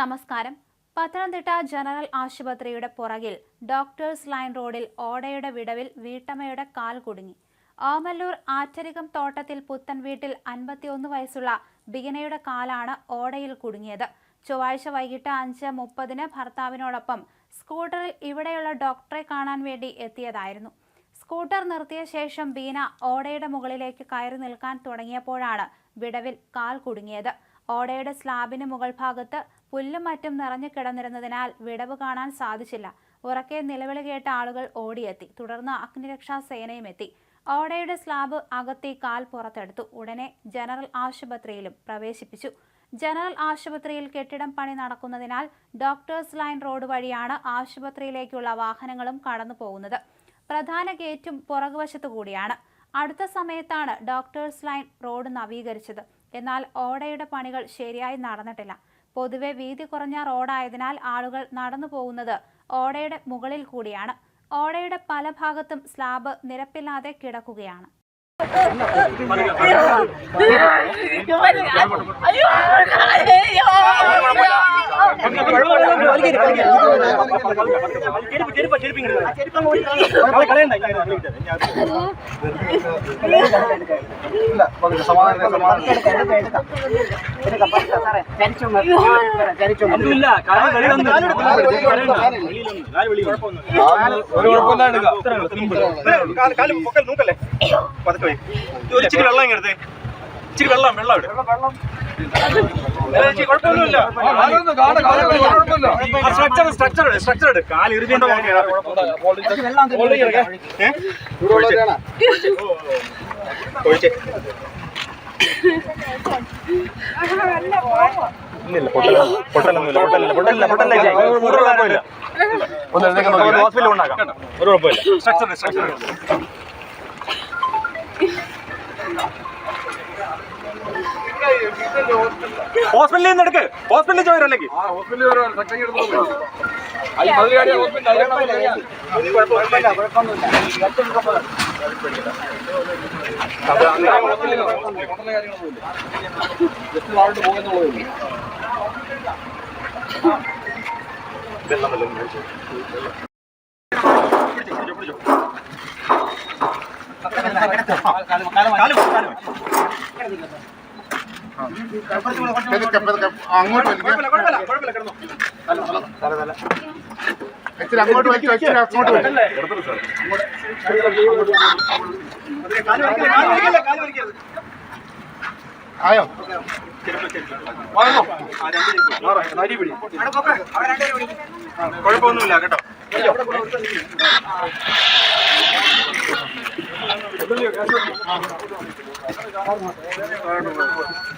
നമസ്കാരം. പത്തനംതിട്ട ജനറൽ ആശുപത്രിയുടെ പുറകിൽ ഡോക്ടേഴ്സ് ലൈൻ റോഡിൽ ഓടയുടെ വിടവിൽ വീട്ടമ്മയുടെ കാൽ കുടുങ്ങി. ഓമല്ലൂർ ആറ്റരികം തോട്ടത്തിൽ പുത്തൻ വീട്ടിൽ അൻപത്തിയൊന്ന് വയസ്സുള്ള ബിഗനയുടെ കാലാണ് ഓടയിൽ കുടുങ്ങിയത്. ചൊവ്വാഴ്ച വൈകിട്ട് അഞ്ച് മുപ്പതിന് ഭർത്താവിനോടൊപ്പം സ്കൂട്ടറിൽ ഇവിടെയുള്ള ഡോക്ടറെ കാണാൻ വേണ്ടി എത്തിയതായിരുന്നു. സ്കൂട്ടർ നിർത്തിയ ശേഷം ബീന ഓടയുടെ മുകളിലേക്ക് കയറി നിൽക്കാൻ തുടങ്ങിയപ്പോഴാണ് വിടവിൽ കാൽ കുടുങ്ങിയത്. ഓടയുടെ സ്ലാബിന് മുകൾ ഭാഗത്ത് പുല്ലും മറ്റും നിറഞ്ഞു കിടന്നിരുന്നതിനാൽ വിടവ് കാണാൻ സാധിച്ചില്ല. ഉറക്കെ നിലവിളി കേട്ട ആളുകൾ ഓടിയെത്തി. തുടർന്ന് അഗ്നിരക്ഷാ സേനയും എത്തി. ഓടയുടെ സ്ലാബ് അകത്തി കാൽ പുറത്തെടുത്തു. ഉടനെ ജനറൽ ആശുപത്രിയിലും പ്രവേശിപ്പിച്ചു. ജനറൽ ആശുപത്രിയിൽ കെട്ടിടം പണി നടക്കുന്നതിനാൽ ഡോക്ടേഴ്സ് ലൈൻ റോഡ് വഴിയാണ് ആശുപത്രിയിലേക്കുള്ള വാഹനങ്ങളും കടന്നു പോകുന്നത്. പ്രധാന ഗേറ്റും പുറകുവശത്തു കൂടിയാണ്. അടുത്ത സമയത്താണ് ഡോക്ടേഴ്സ് ലൈൻ റോഡ് നവീകരിച്ചത്. എന്നാൽ ഓടയുടെ പണികൾ ശരിയായി നടന്നിട്ടില്ല. പൊതുവെ വീതി കുറഞ്ഞ റോഡായതിനാൽ ആളുകൾ നടന്നു പോകുന്നത് ഓടയുടെ മുകളിൽ കൂടിയാണ് ഓടയുടെ പല ഭാഗത്തും സ്ലാബ് നിരപ്പില്ലാതെ കിടക്കുകയാണ് അയ്യോ. ഒരു കുഴപ്പമില്ലാണ്ട് കാൽ പൊക്കൽ നോക്കല്ലേ പതുക്കെ ഇച്ചിരി വെള്ളം ഇങ്ങ് എടുത്തേ. ഇച്ചിരി വെള്ളം വെള്ളം വെള്ളം സ്ട്രക്ചർ സ്ട്രക്ചർ സ്ട്രക്ചർ എടു കാൽ ഇറുതിയുണ്ടോ ഒഴിച്ചേ ഇല്ലില്ല പൊട്ടല പൊട്ടലൊന്നുമില്ല പൊട്ടലില്ല പൊട്ടലില്ല പൊട്ടലില്ല ഒരു കുഴപ്പമില്ല ഹോസ്പിറ്റലിൽ ഉണ്ടാക്കാം ഒരു കുഴപ്പമില്ല സ്ട്രക്ചർ സ്ട്രക്ചർ ഹോസ്പിറ്റലിൽ നിന്ന് എടുക്ക് ഹോസ്പിറ്റലിൽ ചോദിച്ചു അല്ലെങ്കിൽ കാലം കാലം കുഴപ്പമില്ല അങ്ങോട്ട് അങ്ങോട്ട് വലിക്കരുത്. ആയോ കുഴപ്പമൊന്നുമില്ല കേട്ടോ 兄你们的支持啊。感谢你们